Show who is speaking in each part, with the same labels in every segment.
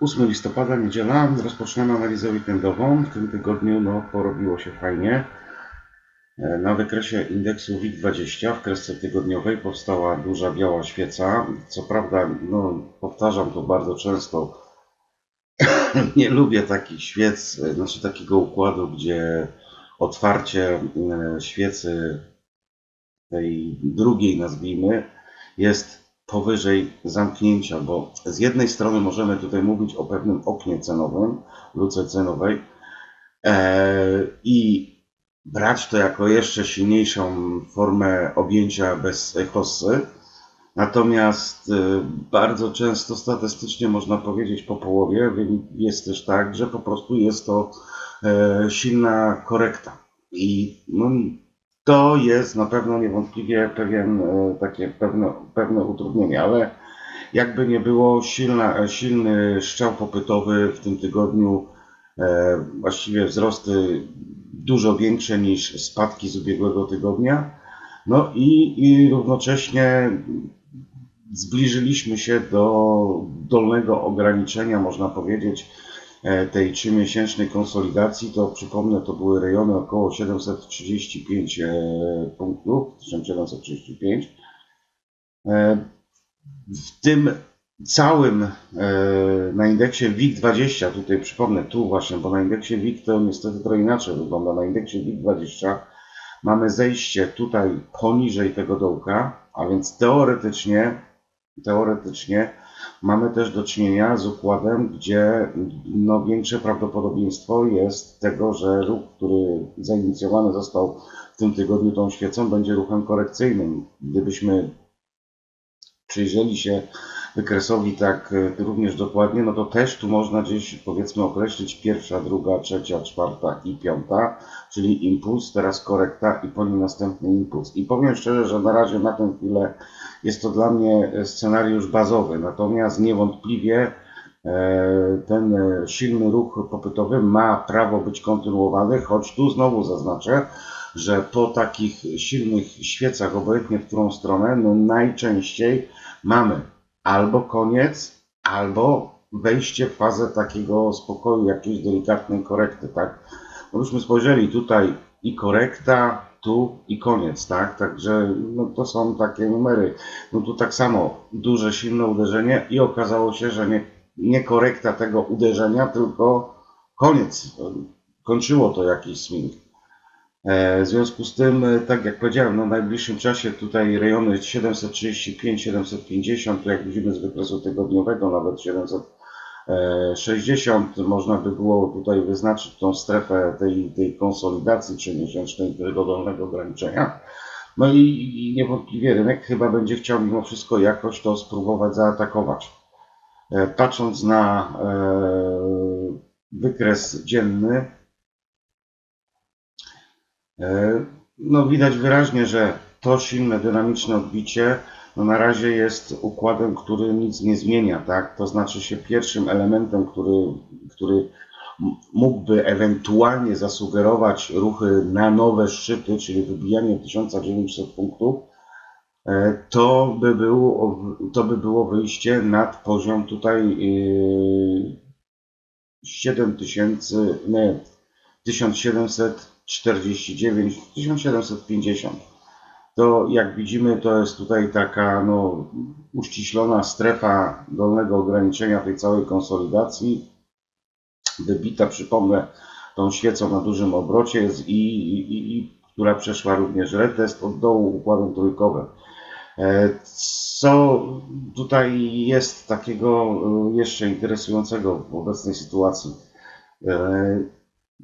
Speaker 1: 8 listopada, niedziela. Rozpoczynamy analizę weekendową. W tym tygodniu no, porobiło się fajnie. E, Na wykresie indeksu WIG20 w kresce tygodniowej powstała duża biała świeca. Co prawda, no, powtarzam to bardzo często, nie lubię takich świec, e, znaczy takiego układu, gdzie otwarcie e, świecy tej drugiej, nazwijmy, jest powyżej zamknięcia, bo z jednej strony możemy tutaj mówić o pewnym oknie cenowym, luce cenowej e, i brać to jako jeszcze silniejszą formę objęcia bez hossy. Natomiast e, bardzo często statystycznie można powiedzieć po połowie jest też tak, że po prostu jest to e, silna korekta. I no, to jest na pewno niewątpliwie pewien, e, takie pewne, pewne utrudnienie, ale jakby nie było, silna, silny strzał popytowy w tym tygodniu, e, właściwie wzrosty dużo większe niż spadki z ubiegłego tygodnia. No i, i równocześnie zbliżyliśmy się do dolnego ograniczenia, można powiedzieć, e, tej trzymiesięcznej konsolidacji, to przypomnę, to były rejony około 735 e, punktów, 1735. E, W tym całym e, na indeksie WIG20, tutaj przypomnę, tu właśnie, bo na indeksie WIG to niestety trochę inaczej wygląda, na indeksie WIG20 mamy zejście tutaj poniżej tego dołka, a więc teoretycznie, teoretycznie mamy też do czynienia z układem, gdzie no, większe prawdopodobieństwo jest tego, że ruch, który zainicjowany został w tym tygodniu tą świecą, będzie ruchem korekcyjnym. Gdybyśmy przyjrzeli się wykresowi tak e, również dokładnie, no to też tu można gdzieś powiedzmy określić pierwsza, druga, trzecia, czwarta i piąta, czyli impuls, teraz korekta i po nim następny impuls. I powiem szczerze, że na razie na tę chwilę jest to dla mnie scenariusz bazowy, natomiast niewątpliwie e, ten e, silny ruch popytowy ma prawo być kontynuowany, choć tu znowu zaznaczę, że po takich silnych świecach, obojętnie w którą stronę, no najczęściej mamy albo koniec, albo wejście w fazę takiego spokoju, jakiejś delikatnej korekty, tak? No byśmy spojrzeli tutaj i korekta, tu i koniec, tak? Także no, to są takie numery. No tu tak samo duże, silne uderzenie i okazało się, że nie, nie korekta tego uderzenia, tylko koniec. Kończyło to jakiś swing. E, W związku z tym, e, tak jak powiedziałem, no w najbliższym czasie tutaj rejony 735-750, tu jak widzimy z wykresu tygodniowego, nawet 760, można by było tutaj wyznaczyć tą strefę tej, tej konsolidacji trzymiesięcznej tego dolnego ograniczenia. No i, i niewątpliwie rynek chyba będzie chciał mimo wszystko jakoś to spróbować zaatakować. E, Patrząc na wykres dzienny, No widać wyraźnie, że to silne, dynamiczne odbicie no na razie jest układem, który nic nie zmienia, tak? To znaczy się pierwszym elementem, który, który mógłby ewentualnie zasugerować ruchy na nowe szczyty, czyli wybijanie 1900 punktów, e, to by było, to by było wyjście nad poziom tutaj yy, 7000, nie, 1749, 1750. To jak widzimy, to jest tutaj taka no, uściślona strefa dolnego ograniczenia tej całej konsolidacji. Wybita, przypomnę, tą świecą na dużym obrocie jest i, i, i która przeszła również retest od dołu układem trójkowym. E, Co tutaj jest takiego e, jeszcze interesującego w obecnej sytuacji?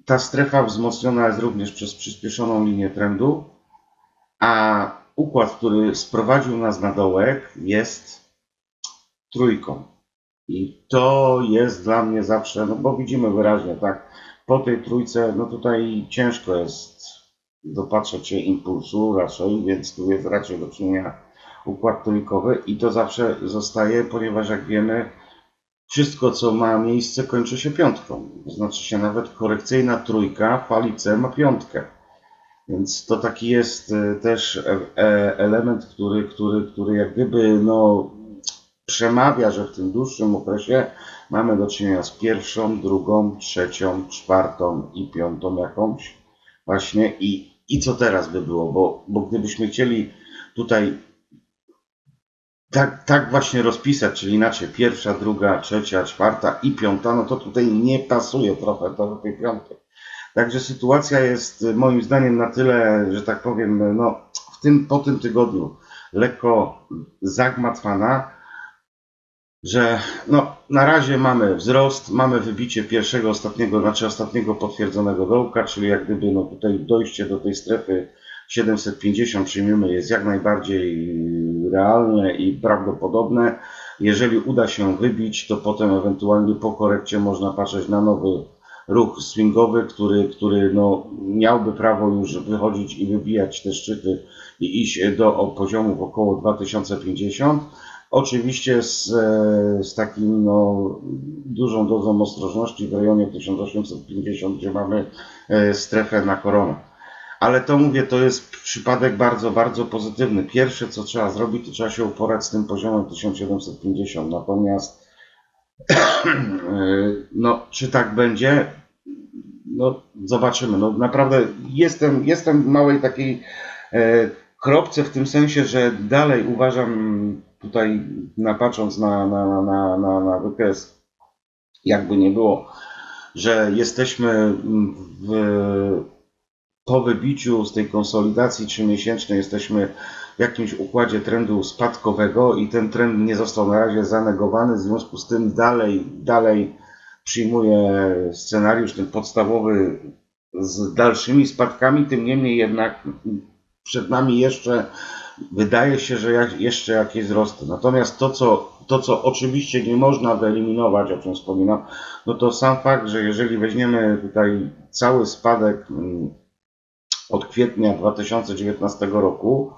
Speaker 1: Ta strefa wzmocniona jest również przez przyspieszoną linię trendu, a układ, który sprowadził nas na dołek jest trójką. I to jest dla mnie zawsze, no bo widzimy wyraźnie, tak, po tej trójce, no tutaj ciężko jest dopatrzeć się impulsu raczej, więc tu jest raczej do czynienia układ trójkowy i to zawsze zostaje, ponieważ jak wiemy, wszystko co ma miejsce kończy się piątką. Znaczy się nawet korekcyjna trójka fali C ma piątkę. Więc to taki jest e, też e, e, element, który, który, który jak gdyby no, przemawia, że w tym dłuższym okresie mamy do czynienia z pierwszą, drugą, trzecią, czwartą i piątą jakąś właśnie i, i co teraz by było, bo, bo gdybyśmy chcieli tutaj tak, tak właśnie rozpisać, czyli inaczej pierwsza, druga, trzecia, czwarta i piąta, no to tutaj nie pasuje trochę do tej piątej. Także sytuacja jest y, moim zdaniem na tyle, że tak powiem, no w tym, po tym tygodniu lekko zagmatwana, że no, na razie mamy wzrost, mamy wybicie pierwszego, ostatniego, znaczy ostatniego potwierdzonego dołka, czyli jak gdyby no, tutaj dojście do tej strefy 750 przyjmiemy jest jak najbardziej realne i prawdopodobne. Jeżeli uda się wybić, to potem ewentualnie po korekcie można patrzeć na nowy ruch swingowy, który, który no, miałby prawo już wychodzić i wybijać te szczyty i iść do poziomów około 2050. Oczywiście z, z takim no, dużą dozą ostrożności w rejonie 1850, gdzie mamy e, strefę na koronę. Ale to mówię, to jest przypadek bardzo, bardzo pozytywny. Pierwsze, co trzeba zrobić, to trzeba się uporać z tym poziomem 1750. Natomiast, no, czy tak będzie? No, zobaczymy. No, naprawdę jestem, jestem w małej takiej e, kropce w tym sensie, że dalej uważam tutaj, na, patrząc na, na, na, na, na wykres, jakby nie było, że jesteśmy w po wybiciu z tej konsolidacji trzymiesięcznej jesteśmy w jakimś układzie trendu spadkowego i ten trend nie został na razie zanegowany, w związku z tym dalej, dalej przyjmuję scenariusz ten podstawowy z dalszymi spadkami, tym niemniej jednak przed nami jeszcze wydaje się, że jeszcze jakieś wzrosty. Natomiast to co, to, co oczywiście nie można wyeliminować, o czym wspominam, no to sam fakt, że jeżeli weźmiemy tutaj cały spadek mm, od kwietnia 2019 roku,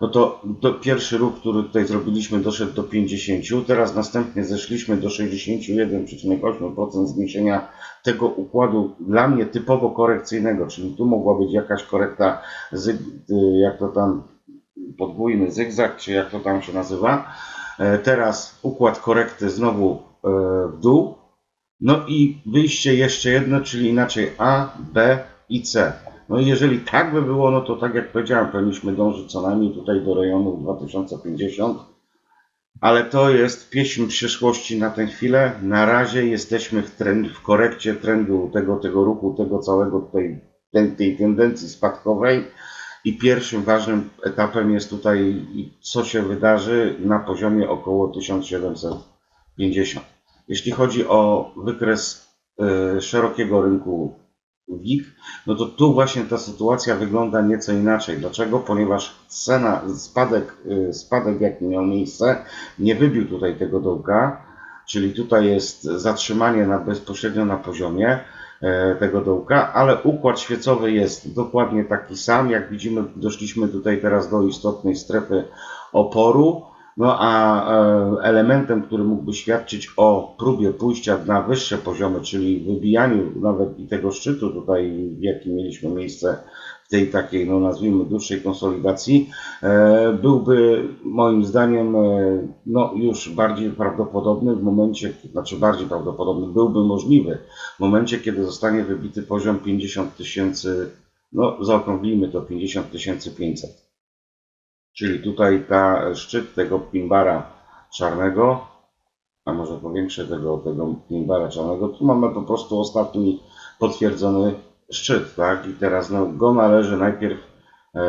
Speaker 1: no to, to pierwszy ruch, który tutaj zrobiliśmy, doszedł do 50, teraz następnie zeszliśmy do 61,8% zniesienia tego układu dla mnie typowo korekcyjnego, czyli tu mogła być jakaś korekta, jak to tam podwójny zygzak, czy jak to tam się nazywa. E, teraz układ korekty znowu e, w dół. No i wyjście jeszcze jedno, czyli inaczej A, B i C. No i jeżeli tak by było, no to tak jak powiedziałem, powinniśmy dążyć co najmniej tutaj do rejonu 2050. Ale to jest pieśń przyszłości na tę chwilę. Na razie jesteśmy w, trend, w korekcie trendu tego, tego ruchu, tego całego tej, tej, tej tendencji spadkowej. I pierwszym ważnym etapem jest tutaj, co się wydarzy na poziomie około 1750. Jeśli chodzi o wykres y, szerokiego rynku WIG, no to tu właśnie ta sytuacja wygląda nieco inaczej. Dlaczego? Ponieważ cena, spadek, y, spadek jaki miał miejsce, nie wybił tutaj tego dołka, czyli tutaj jest zatrzymanie na, bezpośrednio na poziomie e, tego dołka, ale układ świecowy jest dokładnie taki sam. Jak widzimy, doszliśmy tutaj teraz do istotnej strefy oporu. No a e, elementem, który mógłby świadczyć o próbie pójścia na wyższe poziomy, czyli wybijaniu nawet i tego szczytu tutaj, w jakim mieliśmy miejsce w tej takiej, no nazwijmy, dłuższej konsolidacji, e, byłby moim zdaniem e, no, już bardziej prawdopodobny w momencie, znaczy bardziej prawdopodobny, byłby możliwy w momencie, kiedy zostanie wybity poziom 50 tysięcy, no zaokrąglimy to 50 500. Czyli tutaj ta szczyt tego pinbara czarnego, a może powiększę tego, tego pinbara czarnego, tu mamy po prostu ostatni potwierdzony szczyt, tak? I teraz no, go należy najpierw e,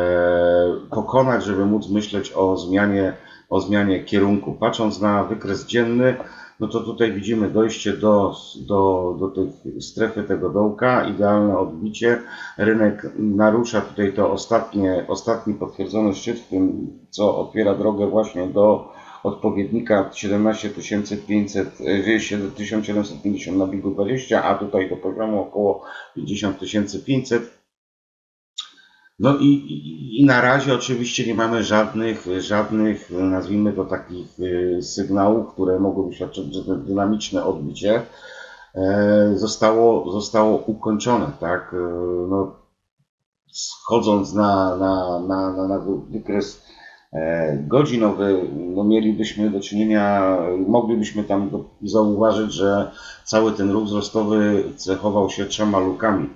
Speaker 1: pokonać, żeby móc myśleć o zmianie, o zmianie kierunku. Patrząc na wykres dzienny, no to tutaj widzimy dojście do, do, do tej strefy tego dołka, idealne odbicie. Rynek narusza tutaj to ostatnie, ostatni potwierdzony szczyt, w tym co otwiera drogę właśnie do odpowiednika 17500, 1750 na bigu 20, a tutaj do poziomu około 50500. No i, i, i, na razie oczywiście nie mamy żadnych, żadnych, nazwijmy to takich y, sygnałów, które mogłyby świadczyć, że to dynamiczne odbicie e, zostało, zostało ukończone, tak? E, no, schodząc na, na, na, na, na wykres e, godzinowy, no mielibyśmy do czynienia, moglibyśmy tam zauważyć, że cały ten ruch wzrostowy cechował się trzema lukami.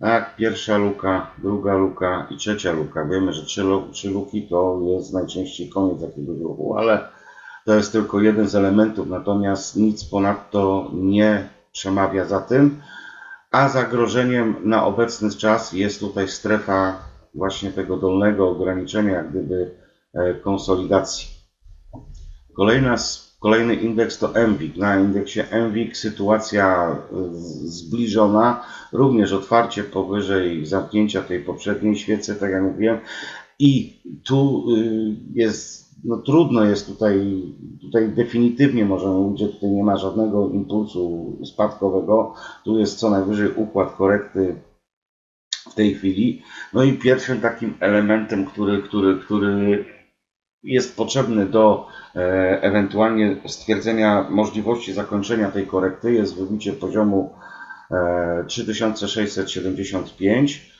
Speaker 1: Tak, pierwsza luka, druga luka i trzecia luka. Wiemy, że trzy, trzy luki to jest najczęściej koniec jakiegoś ruchu, ale to jest tylko jeden z elementów, natomiast nic ponadto nie przemawia za tym. A zagrożeniem na obecny czas jest tutaj strefa właśnie tego dolnego ograniczenia, jak gdyby e, konsolidacji. Kolejna, kolejny indeks to MWIG. Na indeksie MWIG sytuacja z- zbliżona, również otwarcie powyżej zamknięcia tej poprzedniej świecy, tak jak mówiłem. I tu y, jest, no trudno jest tutaj, tutaj definitywnie możemy mówić, że tutaj nie ma żadnego impulsu spadkowego. Tu jest co najwyżej układ korekty w tej chwili. No i pierwszym takim elementem, który, który, który jest potrzebny do e, ewentualnie stwierdzenia możliwości zakończenia tej korekty. Jest wybicie poziomu e, 3675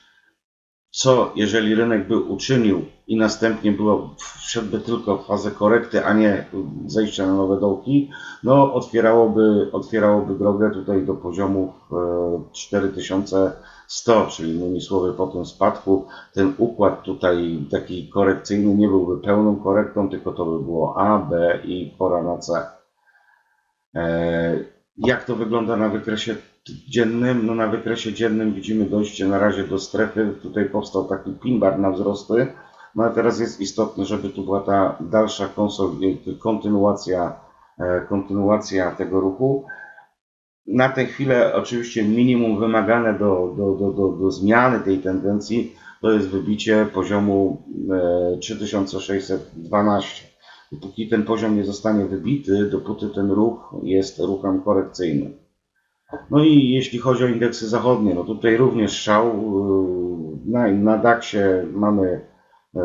Speaker 1: co jeżeli rynek by uczynił i następnie było, wszedłby tylko w fazę korekty, a nie zejścia na nowe dołki, no otwierałoby, otwierałoby drogę tutaj do poziomów e, 4100, czyli innymi słowy po tym spadku ten układ tutaj taki korekcyjny nie byłby pełną korektą, tylko to by było A, B i pora na C. E, Jak to wygląda na wykresie dziennym? No na wykresie dziennym widzimy dojście na razie do strefy. Tutaj powstał taki pin bar na wzrosty. No a teraz jest istotne, żeby tu była ta dalsza kontynuacja, e, kontynuacja tego ruchu. Na tę chwilę oczywiście minimum wymagane do, do, do, do, do zmiany tej tendencji to jest wybicie poziomu e, 3612. Dopóki ten poziom nie zostanie wybity, dopóty ten ruch jest ruchem korekcyjnym. No i jeśli chodzi o indeksy zachodnie, no tutaj również szał. yy, Na, na DAX-ie mamy e,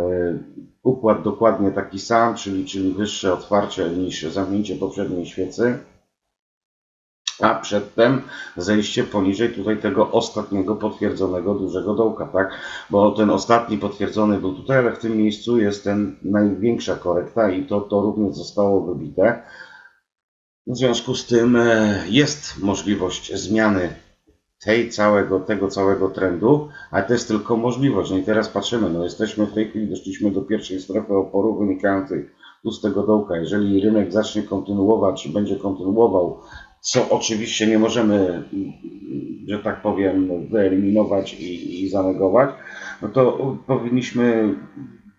Speaker 1: układ dokładnie taki sam, czyli, czyli wyższe otwarcie niż zamknięcie poprzedniej świecy. A przedtem zejście poniżej tutaj tego ostatniego potwierdzonego dużego dołka, tak? Bo ten ostatni potwierdzony był tutaj, ale w tym miejscu jest ten największa korekta i to, to również zostało wybite. W związku z tym e, jest możliwość zmiany tej całego, tego całego trendu, ale to jest tylko możliwość. No i teraz patrzymy, no jesteśmy w tej chwili, doszliśmy do pierwszej strefy oporu wynikającej z tego dołka. Jeżeli rynek zacznie kontynuować, będzie kontynuował, co oczywiście nie możemy, że tak powiem, wyeliminować i, i zanegować, no to powinniśmy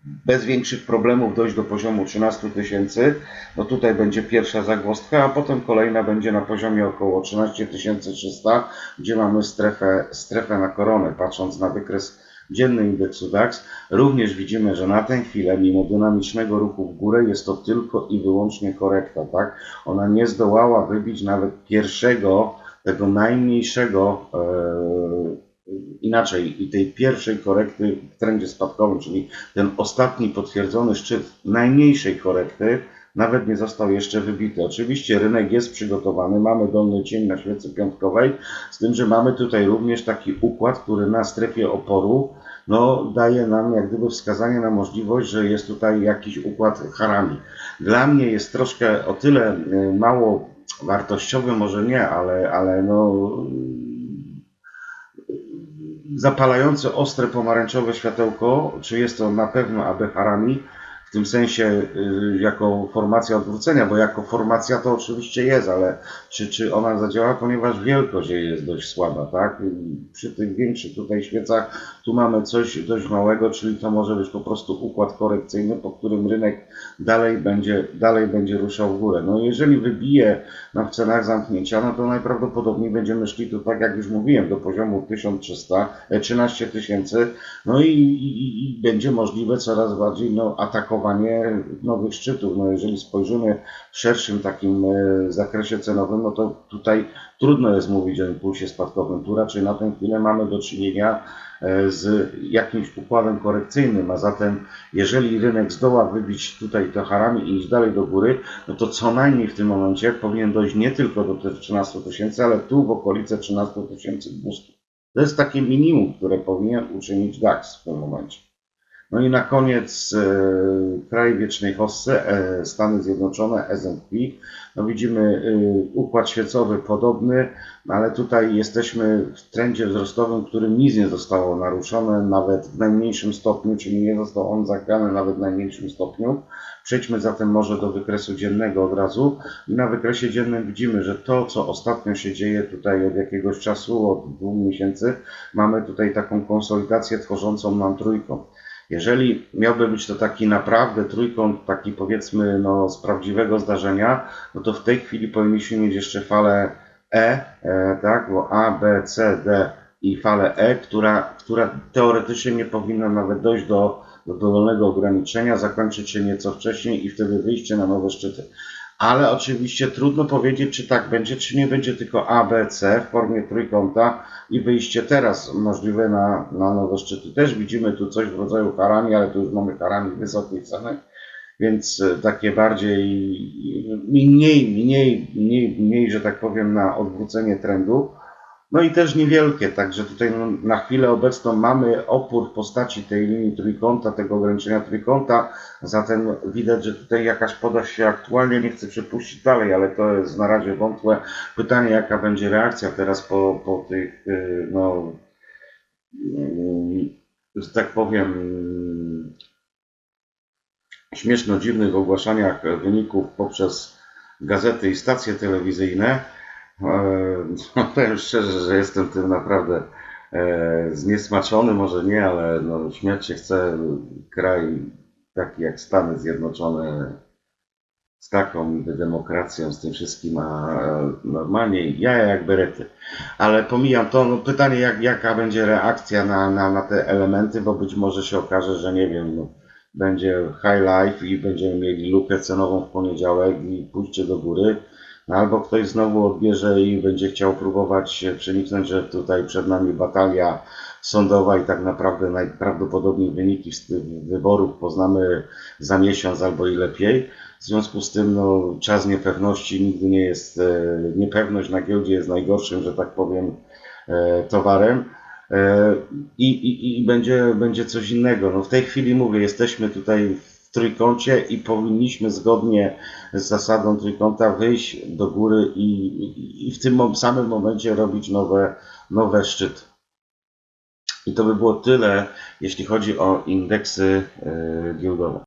Speaker 1: bez większych problemów dojść do poziomu 13 tysięcy. No tutaj będzie pierwsza zagwozdka, a potem kolejna będzie na poziomie około 13 300, gdzie mamy strefę, strefę na koronę. Patrząc na wykres dzienny indeksu DAX, również widzimy, że na tę chwilę, mimo dynamicznego ruchu w górę, jest to tylko i wyłącznie korekta. Tak? Ona nie zdołała wybić nawet pierwszego, tego najmniejszego e, inaczej, i tej pierwszej korekty w trendzie spadkowym, czyli ten ostatni potwierdzony szczyt najmniejszej korekty nawet nie został jeszcze wybity. Oczywiście rynek jest przygotowany, mamy dolny cień na świecy piątkowej, z tym, że mamy tutaj również taki układ, który na strefie oporu no, daje nam jak gdyby wskazanie na możliwość, że jest tutaj jakiś układ harami. Dla mnie jest troszkę o tyle y, mało wartościowy, może nie, ale, ale no, zapalające ostre pomarańczowe światełko, czy jest to na pewno AB Harami, w tym sensie y, jako formacja odwrócenia, bo jako formacja to oczywiście jest, ale czy, czy ona zadziała, ponieważ wielkość jej jest dość słaba, tak? Przy tych większych tutaj świecach tu mamy coś dość małego, czyli to może być po prostu układ korekcyjny, po którym rynek dalej będzie, dalej będzie ruszał w górę. No jeżeli wybije nam w cenach zamknięcia, no to najprawdopodobniej będziemy szli tu, tak jak już mówiłem, do poziomu 1300, e, 13 tysięcy, no i, i, i będzie możliwe coraz bardziej no, atakowanie nowych szczytów. No jeżeli spojrzymy w szerszym takim e, zakresie cenowym, no to tutaj trudno jest mówić o impulsie spadkowym. Tu raczej na tę chwilę mamy do czynienia e, z jakimś układem korekcyjnym, a zatem jeżeli rynek zdoła wybić tutaj te harami i iść dalej do góry, no to co najmniej w tym momencie powinien dojść nie tylko do tych 13 tysięcy, ale tu w okolice 13 200. To jest takie minimum, które powinien uczynić DAX w tym momencie. No i na koniec e, kraj wiecznej hossy, e, Stany Zjednoczone, S&P. No widzimy e, układ świecowy podobny, ale tutaj jesteśmy w trendzie wzrostowym, którym nic nie zostało naruszone, nawet w najmniejszym stopniu, czyli nie został on zagrany nawet w najmniejszym stopniu. Przejdźmy zatem może do wykresu dziennego od razu. I na wykresie dziennym widzimy, że to, co ostatnio się dzieje tutaj od jakiegoś czasu, od dwóch miesięcy, mamy tutaj taką konsolidację tworzącą nam trójkąt. Jeżeli miałby być to taki naprawdę trójkąt, taki powiedzmy no, z prawdziwego zdarzenia, no to w tej chwili powinniśmy mieć jeszcze falę E, e tak, bo A, B, C, D i falę E, która, która teoretycznie nie powinna nawet dojść do, do dolnego ograniczenia, zakończyć się nieco wcześniej i wtedy wyjście na nowe szczyty. Ale oczywiście trudno powiedzieć, czy tak będzie, czy nie będzie tylko A, B, C w formie trójkąta i wyjście teraz możliwe na, na nowe szczyty. Też widzimy tu coś w rodzaju harami, ale tu już mamy harami wysokiej ceny, więc e, takie bardziej mniej, mniej, mniej, mniej, że tak powiem, na odwrócenie trendu. No i też niewielkie, także tutaj no, na chwilę obecną mamy opór w postaci tej linii trójkąta, tego ograniczenia trójkąta, zatem widać, że tutaj jakaś podaż się aktualnie nie chce przepuścić dalej, ale to jest na razie wątłe. Pytanie, jaka będzie reakcja teraz po, po tych, y, no, mm, że tak powiem, śmieszno dziwnych ogłaszaniach wyników poprzez gazety i stacje telewizyjne. E, No, powiem szczerze, że jestem tym naprawdę e, zniesmaczony, może nie, ale no, śmiać się chce kraj taki jak Stany Zjednoczone z taką demokracją, z tym wszystkim, a normalnie jaja jak berety. Ale pomijam to, no pytanie jak, jaka będzie reakcja na, na, na te elementy, bo być może się okaże, że nie wiem, no, będzie high life i będziemy mieli lukę cenową w poniedziałek i pójście do góry. No, albo ktoś znowu odbierze i będzie chciał próbować przeniknąć, że tutaj przed nami batalia sądowa i tak naprawdę najprawdopodobniej wyniki wyborów poznamy za miesiąc albo i lepiej. W związku z tym no, czas niepewności nigdy nie jest, e, niepewność na giełdzie jest najgorszym, że tak powiem, e, towarem. E, I, i, i będzie, będzie coś innego. No w tej chwili mówię, jesteśmy tutaj w trójkącie i powinniśmy zgodnie z zasadą trójkąta wyjść do góry i, i, w tym samym momencie robić nowe, nowe szczyty. I to by było tyle, jeśli chodzi o indeksy e, giełdowe.